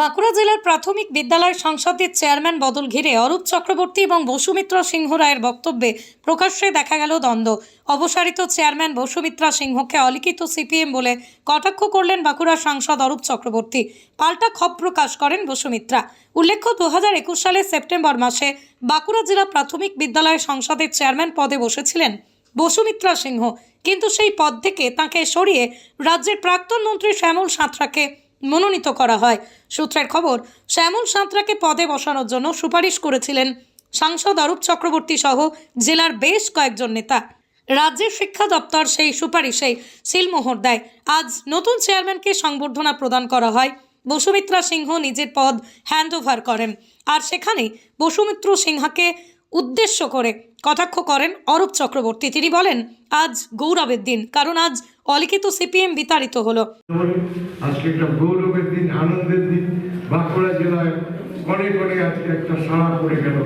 বাঁকুড়া জেলার প্রাথমিক বিদ্যালয় সংসদের চেয়ারম্যান বদল ঘিরে অরূপ চক্রবর্তী এবং বসুমিত্র সিংহ রায়ের বক্তব্যে প্রকাশ্যে দেখা গেল দ্বন্দ্ব। অবসারিত চেয়ারম্যান বসুমিত্রা সিংহকে অলিখিত সিপিএম বলে কটাক্ষ করলেন বাঁকুড়া সাংসদ অরূপ চক্রবর্তী। পাল্টা ক্ষোভ প্রকাশ করেন বসুমিত্রা। উল্লেখ্য, দু হাজার একুশ সালের সেপ্টেম্বর মাসে বাঁকুড়া জেলা প্রাথমিক বিদ্যালয় সংসদের চেয়ারম্যান পদে বসেছিলেন বসুমিত্রা সিংহ। কিন্তু সেই পদ থেকে তাকে সরিয়ে রাজ্যের প্রাক্তন মন্ত্রী শ্যামল সাঁতরাকে মনোনীত করা হয়। সূত্রের খবর, শ্যামল সাঁতরাকে পদে বসানোর জন্য সুপারিশ করেছিলেন সাংসদ অরূপ চক্রবর্তী সহ জেলার বেশ কয়েকজন নেতা। রাজ্যের শিক্ষা দপ্তর সেই সুপারিশেই সিলমোহর দেয়। আজ নতুন চেয়ারম্যানকে সংবর্ধনা প্রদান করা হয়। বসুমিত্রা সিংহ নিজের পদ হ্যান্ড ওভার করেন। আর সেখানেই বসুমিত্র সিংহাকে উদ্দেশ্য করে কটাক্ষ করেন অরূপ চক্রবর্তী। তিনি বলেন, আজ গৌরবের দিন, কারণ আজ অলিখিত সিপিএম বিতাড়িত হলো। আজকে একটা গৌরবের দিন, আনন্দের দিন। বাঁকুড়া জেলায় আজকে একটা সাড়া গেল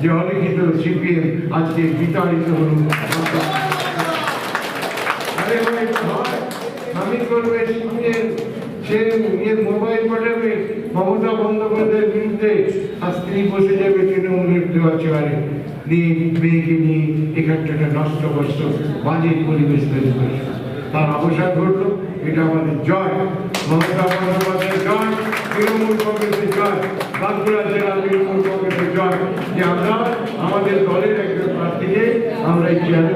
যে অলিখিত সিপিএম আজকে বিতাড়িত হল। আমি করবে সিপিএম। সে নিজের মোবাইল পাঠাবে, মমতা বন্দ্যোপাধ্যায়ের বিরুদ্ধে স্ত্রী বসে যাবে নিয়ে মেয়েকে নিয়ে এখানটা নষ্ট বাজে পরিবেশ তৈরি তার এটা আমাদের জয়। মমতা বন্দ্যোপাধ্যায়ের জয়, তৃণমূল কংগ্রেসের জয়, বাঁকুড়া জেলা তৃণমূল কংগ্রেসের জয়। যে আমরা, আমাদের দলের একজন প্রার্থীকে আমরা এই চেয়ারে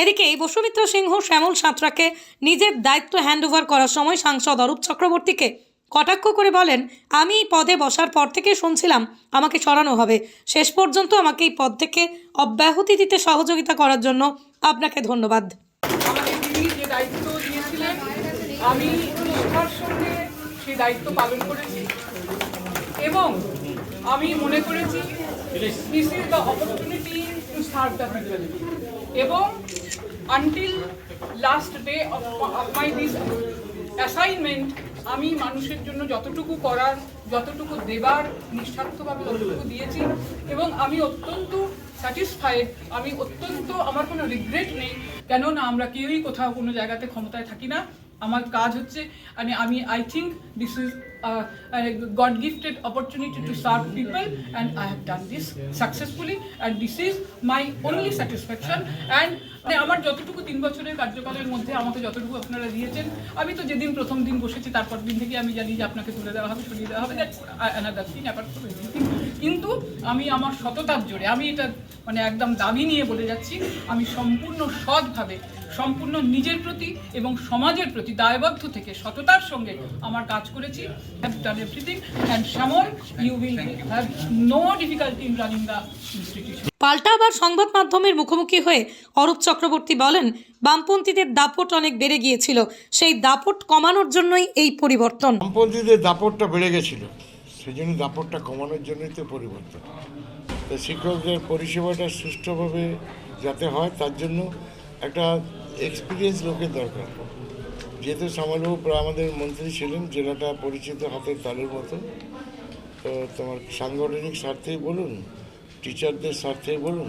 এদিকে এই বসুমিত্র সিংহ শ্যামল সাঁতরাকে নিজের দায়িত্ব হ্যান্ডওভার করার সময় সাংসদ অরূপ চক্রবর্তীকে কটাক্ষ করে বলেন, আমি পদে বসার পর থেকে শুনছিলাম আমাকে সরানো হবে। শেষ পর্যন্ত আমাকে এই পদ থেকে অব্যাহতি দিতে সহযোগিতা করার জন্য আপনাকে ধন্যবাদ। আমি সঙ্গে সেই দায়িত্ব পালন করেছি। এবং আমি মনে করেছি এবং until last day of my this assignment আমি মানুষের জন্য যতটুকু করার, যতটুকু দেবার নিঃস্বার্থভাবে ততটুকু দিয়েছি এবং আমি অত্যন্ত স্যাটিসফাইড আমি অত্যন্ত, আমার কোনো রিগ্রেট নেই। কেননা আমরা কেউই কোথাও কোনো জায়গাতে ক্ষমতায় থাকি না। আমার কাজ হচ্ছে মানে আমি I think this is God gifted opportunity to serve people and I have done this successfully and this is my only satisfaction and মানে আমার যতটুকু তিন বছরের কার্যকালের মধ্যে আমাকে যতটুকু আপনারা দিয়েছেন, আমি তো যেদিন প্রথম দিন বসেছি তারপর দিন থেকে আমি জানি যে আপনাকে তুলে দেওয়া হবে, সরিয়ে দেওয়া হবে another thing apart from everything কিন্তু আমি আমার সততার জোরে আমি এটা মানে একদম দাবি নিয়ে বলে যাচ্ছি আমি সম্পূর্ণ সৎভাবে সম্পূর্ণ নিজের প্রতি এবং সমাজের প্রতি দায়বদ্ধ থেকে সততার সঙ্গে আমার কাজ করেছি। Have done everything and Shyamal you will have no difficulty in running the institution পাল্টা আবার সংবাদ মাধ্যমের মুখোমুখি হয়ে অরূপ চক্রবর্তী বলেন বামপন্থীদের দাপট অনেক বেড়ে গিয়েছিল সেই দাপট কমানোর জন্যই এই পরিবর্তন। বামপন্থীদের দাপটটা বেড়ে গেছিল। সেই জন্য দাপটটা কমানোর জন্যই তো পরিবর্তন। তো শিক্ষকদের পরিষেবাটা সুষ্ঠুভাবে যাতে হয়, তার জন্য একটা এক্সপিরিয়েন্স লোকের দরকার। যেহেতু প্রায় আমাদের মন্ত্রী ছিলেন, জেলাটা পরিচিত হাতের তালের মতো। তো তোমার সাংগঠনিক স্বার্থেই বলুন টিচারদের স্বার্থেই বলুন,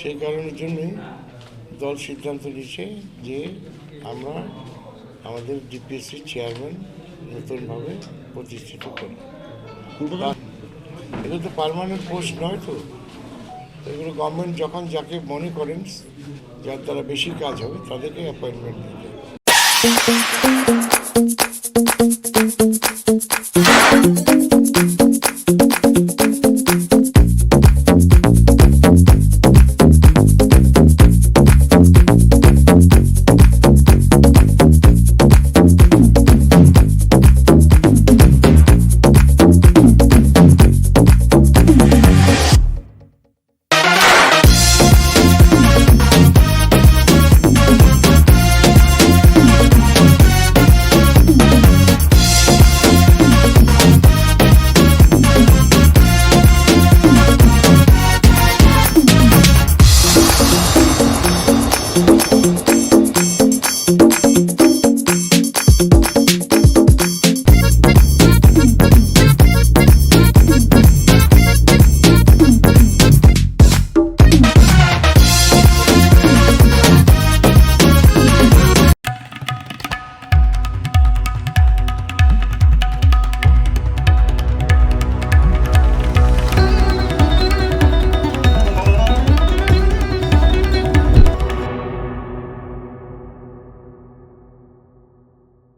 সেই কারণের জন্যই দল সিদ্ধান্ত নিচ্ছে যে আমরা আমাদের ডিপিএসসি চেয়ারম্যান নতুনভাবে প্রতিষ্ঠিত করি এগুলো তো পারমানেন্ট পোস্ট নয় তো। এগুলো গভর্নমেন্ট যখন যাকে মনে করেন, যার দ্বারা বেশি কাজ হবে, তাদেরকে অ্যাপয়েন্টমেন্ট দিতে